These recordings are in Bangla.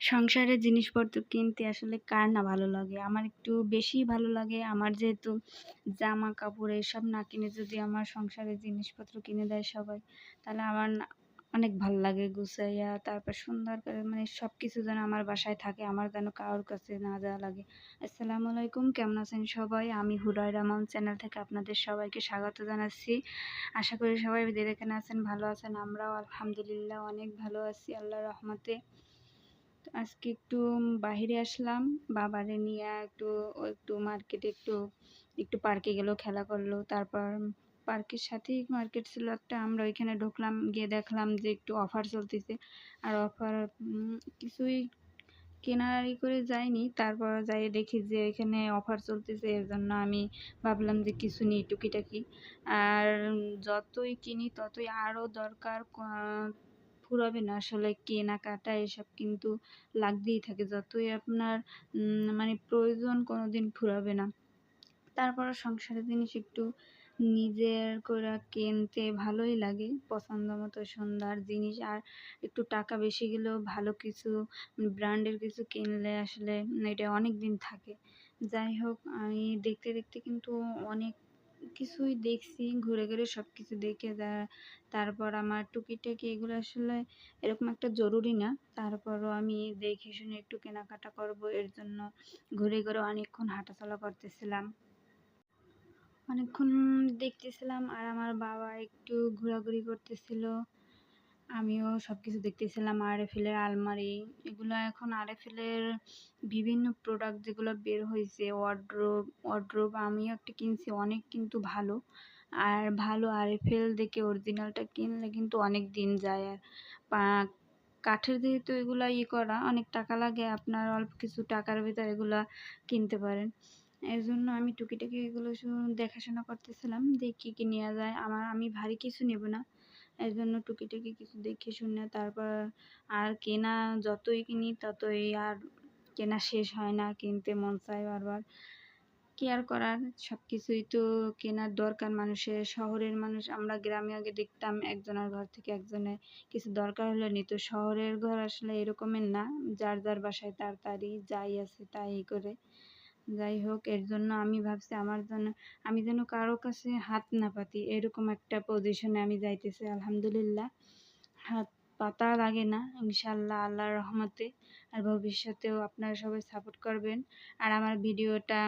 সংসারের জিনিসপত্র কিনতে আসলে কার না ভালো লাগে? আমার একটু বেশিই ভালো লাগে। আমার যেহেতু জামা কাপড় এসব না কিনে যদি আমার সংসারের জিনিসপত্র কিনে দেয় সবাই, তাহলে আমার অনেক ভালো লাগে গুছাইয়া, তারপর সুন্দর করে মানে সব কিছু যেন আমার বাসায় থাকে, আমার যেন কারোর কাছে না যাওয়া লাগে। আসসালামু আলাইকুম, কেমন আছেন সবাই? আমি হুরাই রহমান চ্যানেল থেকে আপনাদের সবাইকে স্বাগত জানাচ্ছি। আশা করি সবাই যেখানে আছেন ভালো আছেন, আমরাও আলহামদুলিল্লাহ অনেক ভালো আছি আল্লাহ রহমতে। আজকে একটু বাহিরে আসলাম। বাবারে নিয়ে একটু একটু মার্কেটে একটু একটু পার্কে গেল, খেলা করল। তারপর পার্কের সাথেই মার্কেট ছিল একটা। আমরা ওইখানে ঢুকলাম, গিয়ে দেখলাম যে একটু অফার চলতেছে। আর অফার কিছুই কেনারি করে যাইনি। তারপর যাই দেখি যে এখানে অফার চলতেছে। এর জন্য আমি ভাবলাম যে কিছু নিই, টুকিটাকি। আর যতই কিনি, ততই আরও দরকার ফুরাবে না আসলে কেনাকাটা এসব কিন্তু লাগতেই থাকে। যতই আপনার মানে প্রয়োজন কোনো দিন ফুরাবে না। তারপর সংসারের জিনিস একটু নিজের করে কিনতে ভালোই লাগে। পছন্দ মতো সুন্দর জিনিস। আর একটু টাকা বেশি গেলেও ভালো কিছু ব্র্যান্ডের কিছু কিনলে আসলে এটা অনেক দিন থাকে। যাই হোক, আমি দেখতে দেখতে কিন্তু অনেক কিছুই দেখছি, ঘুরে ঘুরে সব কিছু দেখে যা, তারপর আমার টুকিটাকি এগুলো আসলে এরকম একটা জরুরি না। তারপরও আমি দেখে শুনে একটু কেনাকাটা করব, এর জন্য ঘুরে ঘুরে অনেকক্ষণ হাঁটাচলা করতেছিলাম। অনেকক্ষণ দেখতেছিলাম আর আমার বাবা একটু ঘোরাঘুরি করতেছিল। আমিও সব কিছু দেখতেছিলাম, আরএফএলের আলমারি, এগুলো এখন আরএফএলের বিভিন্ন প্রোডাক্ট যেগুলো বের হয়েছে ওয়ার্ড্রোব ওয়ার্ড্রোব আমিও একটা কিনছি, অনেক কিন্তু ভালো। আর ভালো আরএফএল দেখে অরিজিনালটা কিনলে কিন্তু অনেক দিন যায়। আর কাঠের যেহেতু এগুলো ই করা, অনেক টাকা লাগে, আপনার অল্প কিছু টাকার ভিতর এগুলো কিনতে পারেন। এর জন্য আমি টুকিটাকি এগুলো দেখাশোনা করতেছিলাম কী কী নেওয়া যায়। আমার, আমি ভারী কিছু নেব না। এর জন্য টুকিটাকি কিছু দেখে শুনে তারপর আর কেনা যতই কিনি ততই আর কেনা শেষ হয় না, কিনতে মন চায় বারবার। কি আর করার? সব কিছুই তো কেনার দরকার মানুষের। শহরের মানুষ, আমরা গ্রামে আগে দেখতাম একজনের ঘর থেকে একজনে কিছু দরকার হলে নিত। শহরের ঘর আসলে এরকমের না, যার যার বাসায় তার তারই যাই আছে তাই করে। যাই হোক এর জন্য আমি ভাবছি আমার জন্য, আমি যেন কারও কাছে হাত না পাতি, এরকম একটা পজিশনে আমি যাইতেছি, আলহামদুলিল্লাহ। হাত পাতা লাগে না ইনশাল্লাহ আল্লাহর রহমতে আর ভবিষ্যতেও আপনারা সবাই সাপোর্ট করবেন। আর আমার ভিডিওটা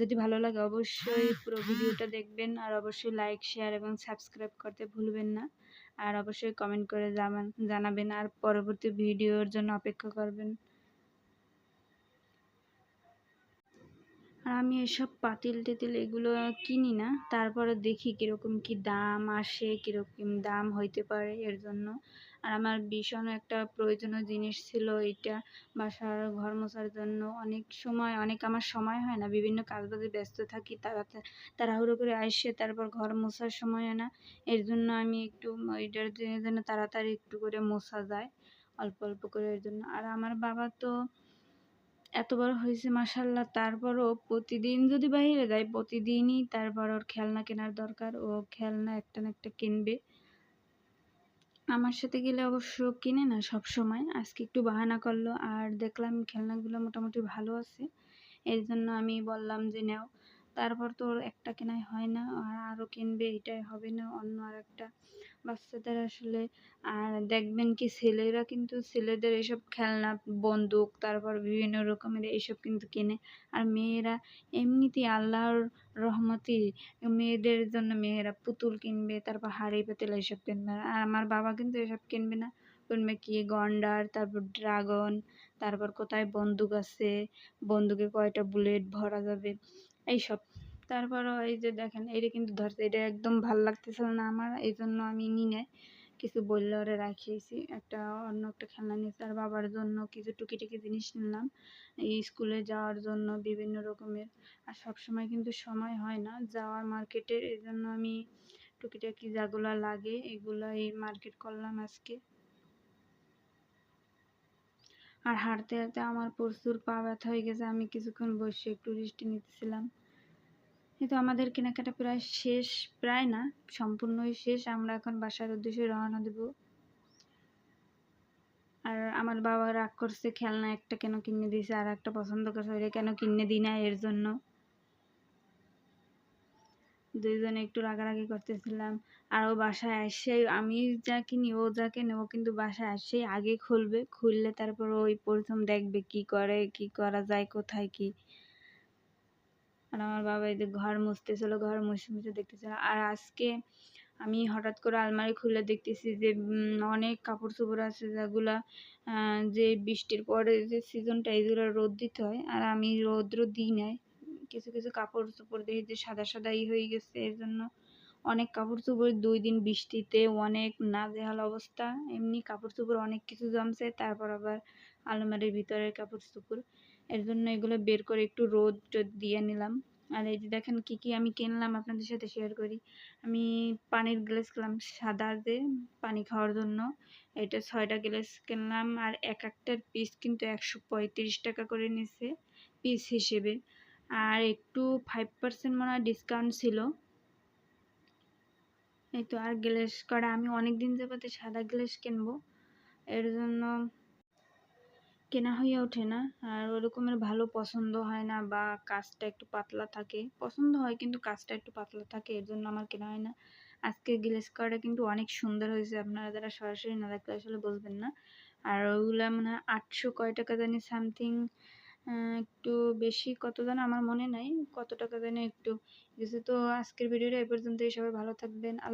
যদি ভালো লাগে অবশ্যই পুরো ভিডিওটা দেখবেন, আর অবশ্যই লাইক শেয়ার এবং সাবস্ক্রাইব করতে ভুলবেন না। আর অবশ্যই কমেন্ট করে জানাবেন, আর পরবর্তী ভিডিওর জন্য অপেক্ষা করবেন। আর আমি এসব পাতিল টেতিল এগুলো কিনি না। তারপরে দেখি কীরকম কী দাম আসে, কীরকম দাম হইতে পারে এর জন্য। আর আমার ভীষণ একটা প্রয়োজনীয় জিনিস ছিল এইটা বাসার ঘর মোছার জন্য। অনেক সময়, অনেক আমার সময় হয় না। বিভিন্ন কাজবাজে ব্যস্ত থাকি, তারা, তাড়াহুড়ো করে আসে, তারপর ঘর মোছার সময় হয় না। এর জন্য আমি একটু ওইটার জন্য তাড়াতাড়ি একটু করে মোছা যায়, অল্প অল্প করে এর জন্য। আর আমার বাবা তো এত বড় হয়েছে মাসাল্লাহ তারপরও প্রতিদিন যদি বাইরে যায় প্রতিদিনই তারপর ওর খেলনা কেনার দরকার। ও খেলনা একটা না একটা কিনবে। আমার সাথে গেলে অবশ্য কিনে না সব সময় আজকে একটু বাহানা করল আর দেখলাম খেলনাগুলো মোটামুটি ভালো আছে। এর জন্য আমি বললাম যে, নাও। তারপর তো ওর একটা কেনাই হয় না, আর আরও কিনবে, এটাই হবে না, অন্য আর একটা বাচ্চাদের আসলে। আর দেখবেন কি, ছেলেরা কিন্তু ছেলেদের এসব খেলনা, বন্দুক, তারপর বিভিন্ন রকমের এইসব কিন্তু কেনে। আর মেয়েরা এমনিতেই আল্লাহর রহমতি মেয়েদের জন্য মেয়েরা পুতুল কিনবে, তারপর হাড়ি পেতেল এইসব কিনবে। আর আমার বাবা কিন্তু এসব কিনবে না। কিনবে কি, গন্ডার, তারপর ড্রাগন, তারপর কোথায় বন্দুক আছে? বন্দুকে কয়টা বুলেট ভরা যাবে? এইসব। তারপরও এই যে দেখেন এটা কিন্তু ধরছে এটা একদম ভালো লাগতেছিল না আমার এই জন্য আমি নিয়ে কিছু বললে ওরে রাখিয়েছি, একটা অন্য একটা খেলনা নিয়েছি, আর বাবার জন্য কিছু টুকিটাকি জিনিস নিলাম। এই স্কুলে যাওয়ার জন্য বিভিন্ন রকমের, আর সব সময় কিন্তু সময় হয় না যাওয়ার মার্কেটের এই জন্য আমি টুকিটাকি যাগুলো লাগে এগুলো এই মার্কেট করলাম আজকে। আর হাঁটতে হাঁটতে আমার প্রচুর পা ব্যথা হয়ে গেছে। আমি কিছুক্ষণ বসে একটু রেস্ট নিতেছিলাম। কিন্তু আমাদের কেনাকাটা প্রায় শেষ, প্রায় না, সম্পূর্ণই শেষ। আমরা এখন বাসার উদ্দেশ্যে রওনা দেব। আর আমার বাবা রাগ করছে, খেলনা একটা কেন কিনে দিয়েছে, আর একটা পছন্দ করছে, ওইটা কেন কিনে দিই না এর জন্য। দুইজনে একটু রাগারাগি করতেছিলাম। আর ও বাসায় এসে আমি যা কিনি, ও যা কিনে, ও কিন্তু বাসায় এসেই আগে খুলবে। খুললে তারপর ওই প্রথম দেখবে কি করে, কি করা যায়, কোথায় কি। আর আমার বাবা এদের ঘর মুছতেছিল, ঘর মুছে মুছে দেখতেছিল। আর আজকে আমি হঠাৎ করে আলমারি খুলে দেখতেছি যে অনেক কাপড় চোপড় আছে যেগুলা যে বৃষ্টির পরে যে সিজনটা এইগুলো রোদ দিতে হয়। আর আমি রৌদ্র দিই নাই। কিছু কিছু কাপড় চোপড় দেখি যে সাদা সাদা ই হয়ে গেছে, এর জন্য অনেক কাপড় চোপড় দুই দিন বৃষ্টিতে অনেক নাজেহাল অবস্থা। এমনি কাপড় চোপড় অনেক কিছু জমছে, তারপর আবার আলমারির ভিতরের কাপড় চোপড়। এর জন্য এগুলো বের করে একটু রোদ টোদ দিয়ে নিলাম। আর এই যে দেখেন কি কি আমি কিনলাম আপনাদের সাথে শেয়ার করি। আমি পানির গ্লাস কিনলাম সাদা যে পানি খাওয়ার জন্য। এটা ছয়টা গ্লাস কিনলাম আর এক একটার পিস কিন্তু একশো পঁয়ত্রিশ টাকা করে নিছে পিস হিসেবে। আর একটু ফাইভ পার্সেন্ট মনে হয় ডিসকাউন্ট ছিল। এই তো আর গ্লাস করা, আমি অনেক দিন যাবতে সাদা গ্লেস কিনবো। এর জন্য কেনা হয়ে ওঠে না। আর ওরকমের ভালো পছন্দ হয় না বা কাজটা একটু পাতলা থাকে। পছন্দ হয় কিন্তু কাজটা একটু পাতলা থাকে, এর জন্য আমার কেনা হয় না। আজকে গ্লেস করাটা কিন্তু অনেক সুন্দর হয়েছে। আপনারা যারা সরাসরি না দেখলে আসলে বুঝবেন না। আর ওগুলো মনে হয় আটশো কয় টাকা জানি সামথিং একটু বেশি কত যেন আমার মনে নাই, কত টাকা যেন একটু কিছু তো আজকের ভিডিওটা এ পর্যন্তই, সবাই ভালো থাকবেন। আল্লাহ